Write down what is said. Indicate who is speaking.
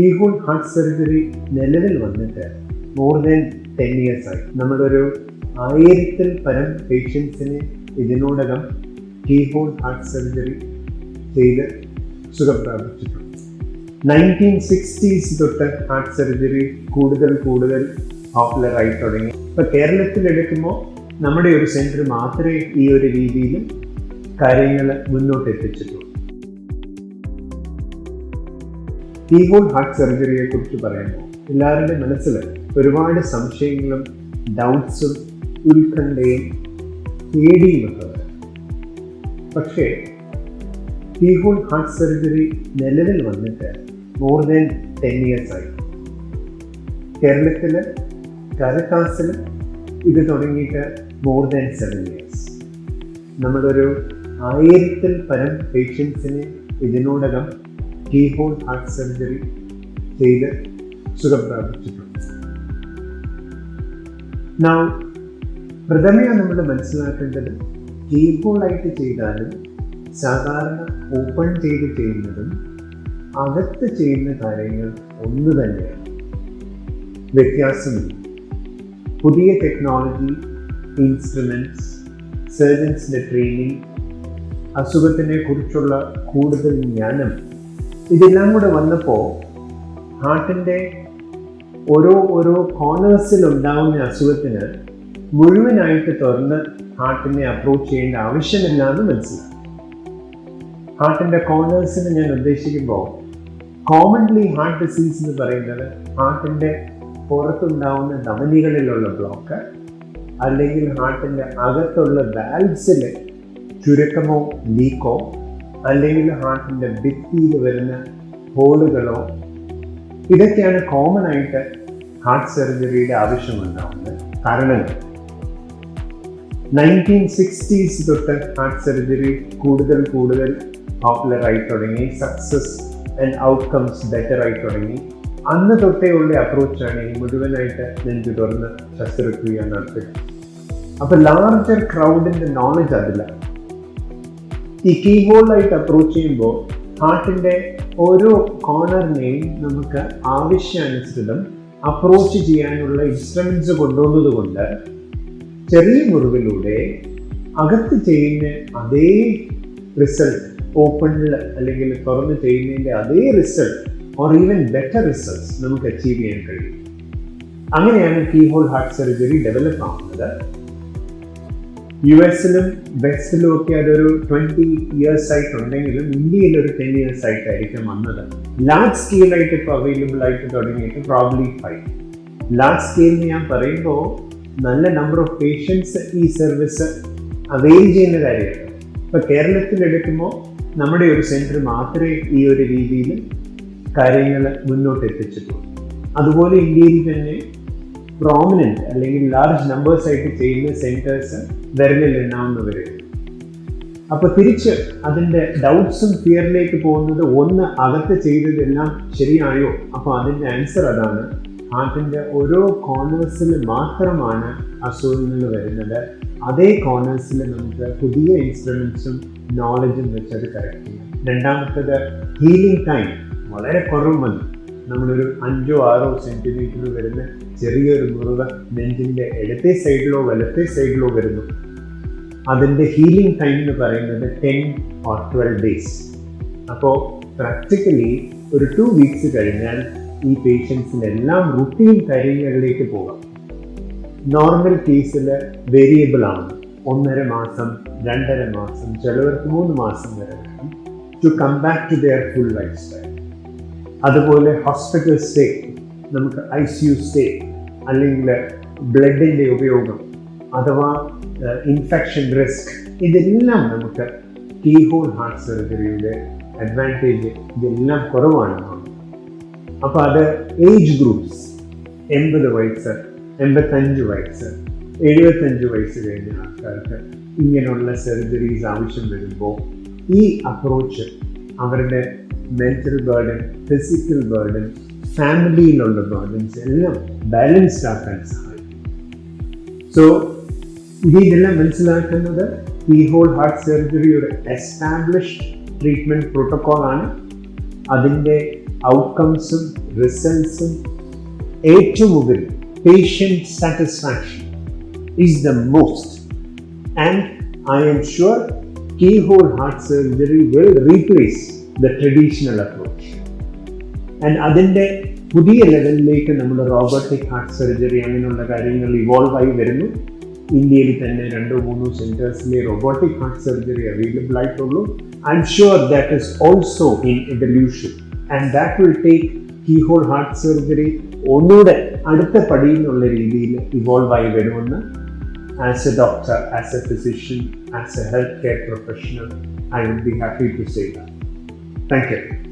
Speaker 1: Keyhole heart surgery നിലവിൽ വന്നിട്ട് more than ten years ആയി. നമ്മളൊരു ആയിരത്തിൽ പരം പേഷ്യൻസിന് ഇതിനോടകം കീഹോൾ ഹാർട്ട് സർജറി ചെയ്ത് സുഖം പ്രാപിച്ചിട്ടുണ്ട്. നയന്റീൻ സിക്സ്റ്റീസ് തൊട്ട് ഹാർട്ട് സർജറി കൂടുതൽ കൂടുതൽ പോപ്പുലർ ആയി തുടങ്ങി. ഇപ്പം കേരളത്തിൽ എടുക്കുമ്പോൾ നമ്മുടെ ഒരു സെന്റർ മാത്രമേ ഈ ഒരു രീതിയിൽ കാര്യങ്ങൾ മുന്നോട്ട് എത്തിച്ചിട്ടുള്ളൂ. കീഹോൾ ഹാർട്ട് സർജറിയെ കുറിച്ച് പറയുമ്പോൾ എല്ലാവരുടെ മനസ്സിൽ ഒരുപാട് സംശയങ്ങളും ഡൗട്ട്സും ഉത്കണ്ഠയും പേടിയും ഒക്കെ വരാം പക്ഷേ കീഹോൾ ഹാർട്ട് സർജറി നിലവിൽ വന്നിട്ട് മോർ ദാൻ ടെൻ ഇയേഴ്സ് ആയി. കേരളത്തിൽ കരക്കാസിൽ ഇത് തുടങ്ങിയിട്ട് മോർ ദാൻ സെവൻ ഇയേഴ്സ് നമ്മളൊരു ആയിരത്തിൽ പരം പേഷ്യൻസിനെ ഇതിനോടകം കീഹോൾ ഹാർട്ട് സർജറി ചെയ്ത് സുഖം പ്രാപിച്ചിട്ടുണ്ട്. നൗ പ്രഥമയാണ് നമ്മൾ മനസ്സിലാക്കേണ്ടത് കീഹോൾ ആയിട്ട് ചെയ്താലും സാധാരണ ഓപ്പൺ ചെയ്ത് ചെയ്യുന്നതും അകത്ത് ചെയ്യുന്ന കാര്യങ്ങൾ ഒന്ന് തന്നെയാണ്. വ്യത്യാസമില്ല. പുതിയ ടെക്നോളജി ഇൻസ്ട്രുമെന്റ്സ് സർജൻസിന്റെ ട്രെയിനിങ് അസുഖത്തിനെ കുറിച്ചുള്ള കൂടുതൽ ജ്ഞാനം ഇതെല്ലാം കൂടെ വന്നപ്പോൾ ഹാർട്ടിന്റെ ഓരോ ഓരോ കോർണേഴ്സിൽ ഉണ്ടാവുന്ന അസുഖത്തിന് മുഴുവനായിട്ട് തുറന്ന് ഹാർട്ടിനെ അപ്രോച്ച് ചെയ്യേണ്ട ആവശ്യമില്ല എന്ന് മനസ്സിലാക്കി ഹാർട്ടിന്റെ കോർണേഴ്സിന് ഞാൻ ഉദ്ദേശിക്കുമ്പോൾ കോമൺലി ഹാർട്ട് ഡിസീസ് എന്ന് പറയുന്നത് ഹാർട്ടിന്റെ പുറത്തുണ്ടാവുന്ന ധമനികളിലുള്ള ബ്ലോക്ക് അല്ലെങ്കിൽ ഹാർട്ടിന്റെ അകത്തുള്ള വാൽവ്സിൽ ചുരുക്കമോ ലീക്കോ അല്ലെങ്കിൽ ഹാർട്ടിന്റെ ഭിത്തിയിൽ വരുന്ന ഹോളുകളോ ഇതൊക്കെയാണ് കോമൺ ആയിട്ട് ഹാർട്ട് സർജറിയുടെ ആവശ്യമുണ്ടാവുന്നത് കാരണങ്ങൾ. നയന്റീൻ സിക്സ്റ്റീസ് തൊട്ട് ഹാർട്ട് സർജറി കൂടുതൽ കൂടുതൽ പോപ്പുലർ ആയി തുടങ്ങി. സക്സസ് ആൻഡ് ഔട്ട്കംസ് ബെറ്റർ ആയി തുടങ്ങി. അന്ന് തൊട്ടേ ഉള്ള അപ്രോച്ചാണ് ഈ മുഴുവനായിട്ട് നെഞ്ചു തുറന്ന് ശസ്ത്രക്രിയ നടത്തുക അപ്പോൾ ലാർജർ ക്രൗഡിന്റെ നോളജ് അതില്ല ഈ കീബോർഡായിട്ട് അപ്രോച്ച് ചെയ്യുമ്പോൾ ഹാർട്ടിന്റെ ഓരോ കോർണറിനെയും നമുക്ക് ആവശ്യാനുസൃതം അപ്രോച്ച് ചെയ്യാനുള്ള ഇൻസ്ട്രുമെന്റ്സ് കൊണ്ടുവന്നത് കൊണ്ട് ചെറിയ മുറിവിലൂടെ അകത്ത് ചെയ്യുന്ന അതേ റിസൾട്ട് ഓപ്പണിൽ അല്ലെങ്കിൽ തുറന്ന് ചെയ്യുന്നതിന്റെ അതേ result or even better results നമുക്ക് അച്ചീവ് ചെയ്യാൻ കഴിയും. അങ്ങനെയാണ് കീഹോൾ ഹാർട്ട് സർജറി ഡെവലപ്പ് ആവുന്നത്. യു എസിലും വെസ്റ്റിലും ഒക്കെ അതൊരു ട്വന്റി ഇയേഴ്സ് ആയിട്ടുണ്ടെങ്കിലും ഇന്ത്യയിൽ ഒരു ടെൻ ഇയേഴ്സ് ആയിട്ടായിരിക്കും വന്നത്. ലാർജ് സ്കെയിലായിട്ട് ഇപ്പോൾ അവൈലബിൾ ആയിട്ട് തുടങ്ങിയിട്ട് പ്രോബ്ലി ഫൈവ് ലാർജ് സ്കെയിലിന് ഞാൻ പറയുമ്പോൾ നല്ല നമ്പർ ഓഫ് പേഷ്യൻസ് ഈ സർവീസ് അവെയിൽ ചെയ്യുന്ന കാര്യമാണ്. ഇപ്പോൾ കേരളത്തിൽ എടുക്കുമ്പോൾ നമ്മുടെ ഒരു സെന്റർ മാത്രമേ ഈ ഒരു രീതിയിൽ കാര്യങ്ങൾ മുന്നോട്ട് എത്തിച്ചിട്ടുള്ളൂ. അതുപോലെ ഇന്ത്യയിൽ തന്നെ പ്രോമിനന്റ് അല്ലെങ്കിൽ ലാർജ് നമ്പേഴ്സ് ആയിട്ട് ചെയ്യുന്ന സെന്റേഴ്സ് വിരലിൽ എണ്ണാവുന്നവരെ അപ്പൊ തിരിച്ച് അതിന്റെ ഡൗട്ട്സും ഫിയറിലേക്ക് പോകുന്നത് ഒന്ന് അകത്ത് ചെയ്തതെല്ലാം ശരിയായോ? അപ്പോൾ അതിന്റെ ആൻസർ അതാണ്. ഹാർട്ടിന്റെ ഓരോ കോർണേഴ്സിൽ മാത്രമാണ് അസുഖങ്ങൾ വരുന്നത്. അതേ കോർണേഴ്സിൽ നമുക്ക് പുതിയ ഇൻസ്ട്രുമെന്റ്സും നോളജും വെച്ചത് കറക്റ്റ് ചെയ്യാം. രണ്ടാമത്തത് ഹീലിംഗ് ടൈം വളരെ കുറവ് മതി നമ്മളൊരു അഞ്ചോ ആറോ സെന്റിമീറ്റർ വരുന്ന ചെറിയൊരു മുറിവ് നെഞ്ചിന്റെ ഇടത്തെ സൈഡിലോ വലത്തെ സൈഡിലോ വരുന്നു. അതിന്റെ ഹീലിംഗ് ടൈം എന്ന് പറയുന്നത് ടെൻ ഓർ ട്വൽവ് ഡേയ്സ് അപ്പോൾ പ്രാക്ടിക്കലി ഒരു ടു വീക്സ് കഴിഞ്ഞാൽ ഈ പേഷ്യൻസിനെല്ലാം റുട്ടീൻ കാര്യങ്ങളിലേക്ക് പോകാം. നോർമൽ കേസിൽ വേരിയബിൾ ആണ്. ഒന്നര മാസം രണ്ടര മാസം ചിലവർക്ക് മൂന്ന് മാസം വരെ to come back to their full life style അതുപോലെ ഹോസ്പിറ്റൽ സ്റ്റേ നമുക്ക് ഐ സി യു സ്റ്റേ അല്ലെങ്കിൽ ബ്ലഡിന്റെ ഉപയോഗം അഥവാ ഇൻഫെക്ഷൻ റിസ്ക് ഇതെല്ലാം നമുക്ക് കീഹോൾ ഹാർട്ട് സർജറിയുടെ അഡ്വാന്റേജ് ഇതെല്ലാം കുറവാണ്. അപ്പോൾ അത് ഏജ് ഗ്രൂപ്പ്സ് എൺപത് വയസ്സ് എൺപത്തഞ്ച് വയസ്സ് എഴുപത്തഞ്ച് വയസ്സ് കഴിഞ്ഞ ആൾക്കാർക്ക് ഇങ്ങനെയുള്ള സർജറീസ് ആവശ്യം വരുമ്പോൾ ഈ അപ്രോച്ച് അവരുടെ മെന്റൽ ബേർഡൻ ഫിസിക്കൽ ബേർഡൻ ഫാമിലിയിലുള്ള ബേർഡൻസ് എല്ലാം ബാലൻസ്ഡ് ആക്കാൻ സഹായിക്കും സോ ഇതെല്ലാം മനസ്സിലാക്കുന്നത് ഈ ഹോൾ ഹാർട്ട് സർജറിയുടെ എസ്റ്റാബ്ലിഷ് എസ്റ്റാബ്ലിഷ്ഡ് പ്രോട്ടോക്കോൾ ആണ്. അതിന്റെ ഔട്ട്കംസും റിസൾട്ട്സും ഏറ്റവും ഉപരി patient satisfaction is the most and I'm sure keyhole heart surgery will replace the traditional approach. And അതിൻ്റെ പുതിയ ലെവലിലേക്ക് നമ്മൾ റോബോട്ടിക് ഹാർട്ട് സർജറി അങ്ങനെയുള്ള കാര്യങ്ങൾ ഇവോൾവ് ആയി വരുന്നു ഇന്ത്യയിൽ തന്നെ രണ്ടോ മൂന്നോ സെൻറ്റേഴ്സിലെ റോബോട്ടിക് ഹാർട്ട് സർജറി അവൈലബിൾ ആയിട്ടുള്ളൂ I am sure that is also in evolution and that will take keyhole heart surgery ഒന്നുകൂടെ അടുത്ത പടിയിൽ നിന്നുള്ള രീതിയിൽ ഇവോൾവ് ആയി വരുമെന്ന് as a doctor, as a physician, as a healthcare professional, I would be happy to say that. Thank you.